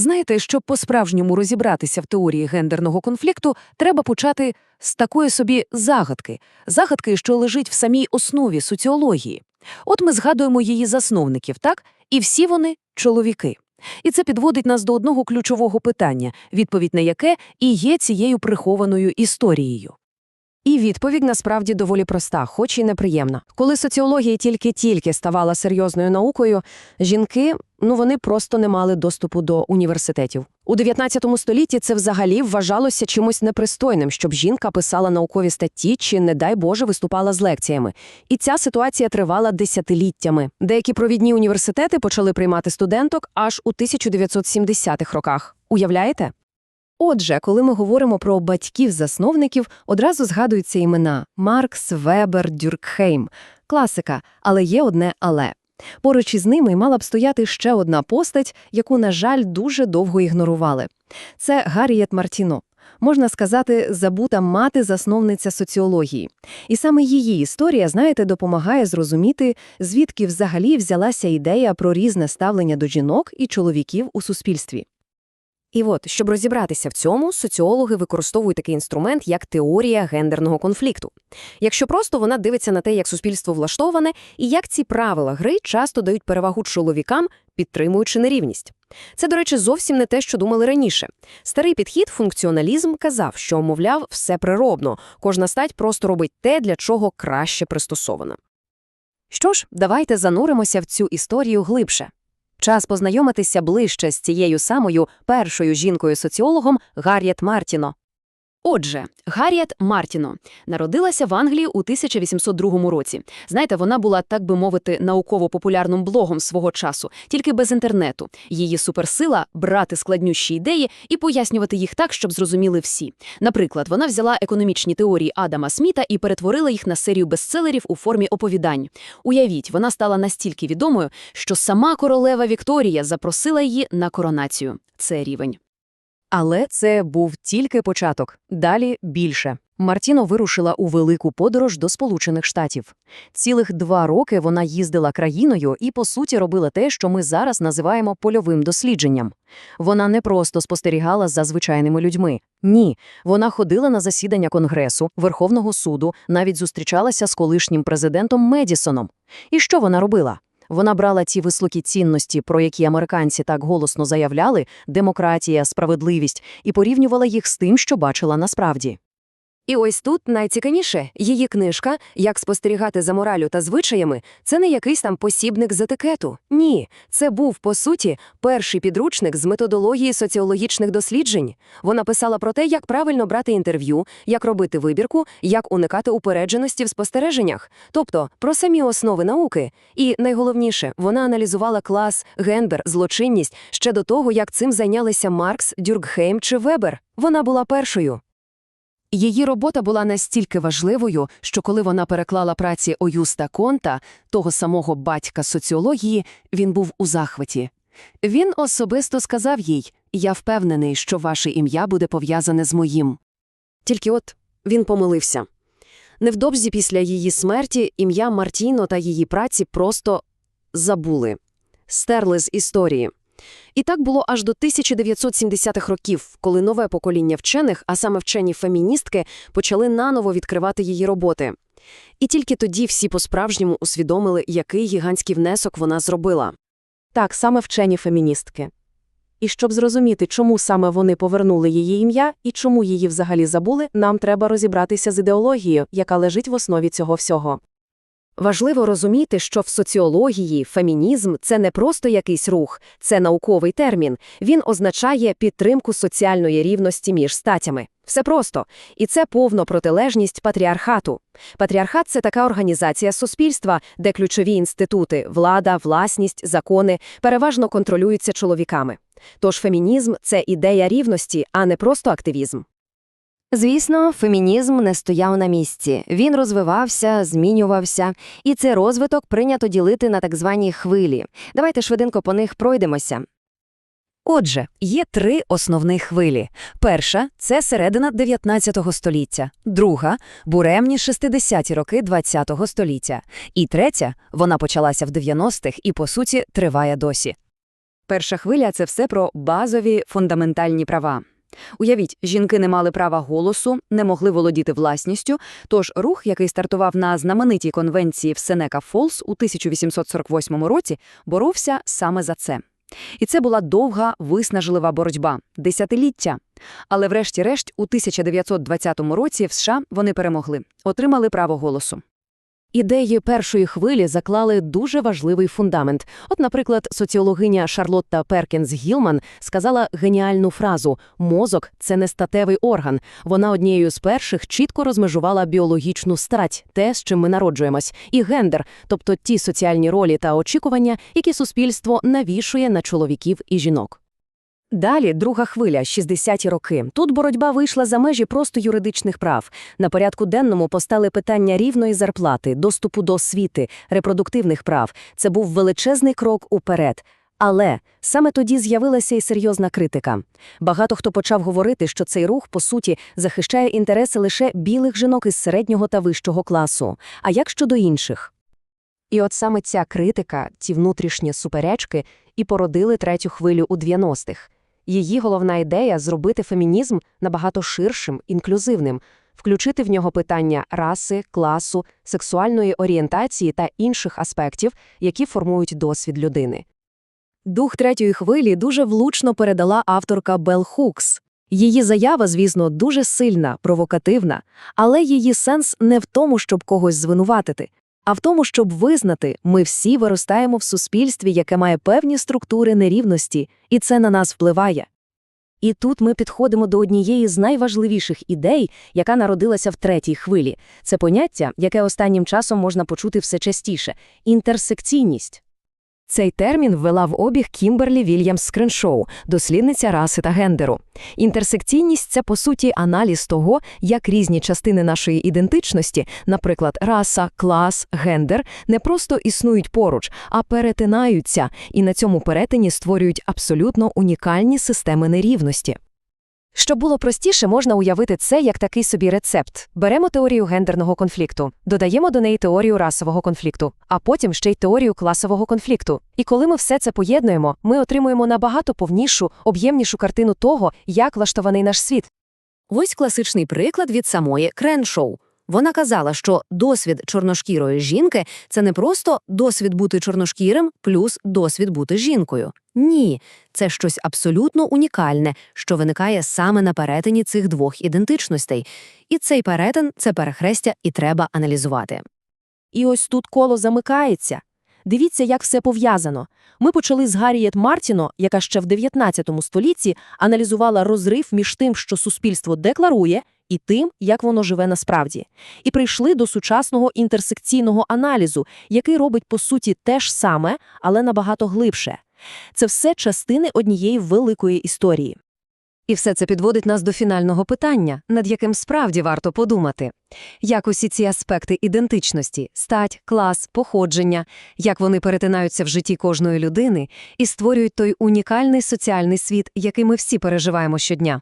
Знаєте, щоб по-справжньому розібратися в теорії гендерного конфлікту, треба почати з такої собі загадки, загадки, що лежить в самій основі соціології. От ми згадуємо її засновників, так? І всі вони чоловіки. І це підводить нас до одного ключового питання, відповідь на яке і є цією прихованою історією. І відповідь насправді доволі проста, хоч і неприємна. Коли соціологія тільки-тільки ставала серйозною наукою, жінки, ну вони просто не мали доступу до університетів. У 19 столітті це взагалі вважалося чимось непристойним, щоб жінка писала наукові статті чи, не дай Боже, виступала з лекціями. І ця ситуація тривала десятиліттями. Деякі провідні університети почали приймати студенток аж у 1970-х роках. Уявляєте? Отже, коли ми говоримо про батьків-засновників, одразу згадуються імена Маркс, Вебер, Дюркхейм. Класика, але є одне але. Поруч із ними мала б стояти ще одна постать, яку, на жаль, дуже довго ігнорували. Це Гарріет Мартіно. Можна сказати, забута мати-засновниця соціології. І саме її історія, знаєте, допомагає зрозуміти, звідки взагалі взялася ідея про різне ставлення до жінок і чоловіків у суспільстві. І от, щоб розібратися в цьому, соціологи використовують такий інструмент, як теорія гендерного конфлікту. Якщо просто вона дивиться на те, як суспільство влаштоване, і як ці правила гри часто дають перевагу чоловікам, підтримуючи нерівність. Це, до речі, зовсім не те, що думали раніше. Старий підхід, функціоналізм, казав, що, мовляв, все природно, кожна стать просто робить те, для чого краще пристосована. Що ж, давайте зануримося в цю історію глибше. Час познайомитися ближче з цією самою першою жінкою-соціологом Гарріет Мартіно. Отже, Гарріет Мартіно народилася в Англії у 1802 році. Знаєте, вона була, так би мовити, науково-популярним блогом свого часу, тільки без інтернету. Її суперсила – брати складнющі ідеї і пояснювати їх так, щоб зрозуміли всі. Наприклад, вона взяла економічні теорії Адама Сміта і перетворила їх на серію бестселерів у формі оповідань. Уявіть, вона стала настільки відомою, що сама королева Вікторія запросила її на коронацію. Це рівень. Але це був тільки початок. Далі більше. Мартіно вирушила у велику подорож до Сполучених Штатів. Цілих два роки вона їздила країною і, по суті, робила те, що ми зараз називаємо польовим дослідженням. Вона не просто спостерігала за звичайними людьми. Ні, вона ходила на засідання Конгресу, Верховного суду, навіть зустрічалася з колишнім президентом Медісоном. І що вона робила? Вона брала ті високі цінності, про які американці так голосно заявляли демократія, справедливість, і порівнювала їх з тим, що бачила насправді. І ось тут найцікавіше її книжка Як спостерігати за моралю та звичаями це не якийсь там посібник з етикету. Ні, це був, по суті, перший підручник з методології соціологічних досліджень. Вона писала про те, як правильно брати інтерв'ю, як робити вибірку, як уникати упередженості в спостереженнях, тобто про самі основи науки. І найголовніше, вона аналізувала клас, гендер, злочинність ще до того, як цим зайнялися Маркс, Дюркхейм чи Вебер. Вона була першою. Її робота була настільки важливою, що коли вона переклала праці Оюста Конта, того самого батька соціології, він був у захваті. Він особисто сказав їй «Я впевнений, що ваше ім'я буде пов'язане з моїм». Тільки от він помилився. Невдовзі після її смерті ім'я Мартіно та її праці просто забули, стерли з історії. І так було аж до 1970-х років, коли нове покоління вчених, а саме вчені феміністки, почали наново відкривати її роботи. І тільки тоді всі по-справжньому усвідомили, який гігантський внесок вона зробила. Так, саме вчені феміністки. І щоб зрозуміти, чому саме вони повернули її ім'я і чому її взагалі забули, нам треба розібратися з ідеологією, яка лежить в основі цього всього. Важливо розуміти, що в соціології фемінізм це не просто якийсь рух, це науковий термін. Він означає підтримку соціальної рівності між статями. Все просто. І це повно протилежність патріархату. Патріархат це така організація суспільства, де ключові інститути влада, власність, закони переважно контролюються чоловіками. Тож фемінізм це ідея рівності, а не просто активізм. Звісно, фемінізм не стояв на місці. Він розвивався, змінювався, і цей розвиток прийнято ділити на так звані хвилі. Давайте швиденько по них пройдемося. Отже, є три основні хвилі. Перша це середина 19 століття, друга буремні 60-ті роки 20 століття. І третя вона почалася в 90-х і, по суті, триває досі. Перша хвиля це все про базові фундаментальні права. Уявіть, жінки не мали права голосу, не могли володіти власністю, тож рух, який стартував на знаменитій конвенції в Сенека Фолс у 1848 році, боровся саме за це. І це була довга, виснажлива боротьба – десятиліття. Але врешті-решт у 1920 році в США вони перемогли, отримали право голосу. Ідеї першої хвилі заклали дуже важливий фундамент. От, наприклад, соціологиня Шарлотта Перкінс Гілман сказала геніальну фразу «мозок – це не статевий орган». Вона однією з перших чітко розмежувала біологічну стать, те, з чим ми народжуємось, і гендер, тобто ті соціальні ролі та очікування, які суспільство навішує на чоловіків і жінок. Далі друга хвиля, 60-ті роки. Тут боротьба вийшла за межі просто юридичних прав. На порядку денному постали питання рівної зарплати, доступу до освіти, репродуктивних прав. Це був величезний крок уперед. Але саме тоді з'явилася і серйозна критика. Багато хто почав говорити, що цей рух, по суті, захищає інтереси лише білих жінок із середнього та вищого класу. А як щодо інших? І от саме ця критика, ці внутрішні суперечки, і породили третю хвилю у 90-х. Її головна ідея – зробити фемінізм набагато ширшим, інклюзивним, включити в нього питання раси, класу, сексуальної орієнтації та інших аспектів, які формують досвід людини. Дух третьої хвилі дуже влучно передала авторка Бел Хукс. Її заява, звісно, дуже сильна, провокативна, але її сенс не в тому, щоб когось звинуватити, а в тому, щоб визнати, ми всі виростаємо в суспільстві, яке має певні структури нерівності, і це на нас впливає. І тут ми підходимо до однієї з найважливіших ідей, яка народилася в третій хвилі. Це поняття, яке останнім часом можна почути все частіше – інтерсекційність. Цей термін ввела в обіг Кімберлі Вільямс Скриншоу, дослідниця раси та гендеру. Інтерсекційність – це, по суті, аналіз того, як різні частини нашої ідентичності, наприклад, раса, клас, гендер, не просто існують поруч, а перетинаються, і на цьому перетині створюють абсолютно унікальні системи нерівності. Щоб було простіше, можна уявити це як такий собі рецепт. Беремо теорію гендерного конфлікту, додаємо до неї теорію расового конфлікту, а потім ще й теорію класового конфлікту. І коли ми все це поєднуємо, ми отримуємо набагато повнішу, об'ємнішу картину того, як влаштований наш світ. Ось класичний приклад від самої Креншоу. Вона казала, що досвід чорношкірої жінки – це не просто досвід бути чорношкірим плюс досвід бути жінкою. Ні, це щось абсолютно унікальне, що виникає саме на перетині цих двох ідентичностей. І цей перетин – це перехрестя, і треба аналізувати. І ось тут коло замикається. Дивіться, як все пов'язано. Ми почали з Гаррієт Мартіно, яка ще в 19 столітті аналізувала розрив між тим, що суспільство декларує, і тим, як воно живе насправді. І прийшли до сучасного інтерсекційного аналізу, який робить, по суті, те ж саме, але набагато глибше. Це все частини однієї великої історії. І все це підводить нас до фінального питання, над яким справді варто подумати. Як усі ці аспекти ідентичності – стать, клас, походження, як вони перетинаються в житті кожної людини і створюють той унікальний соціальний світ, який ми всі переживаємо щодня.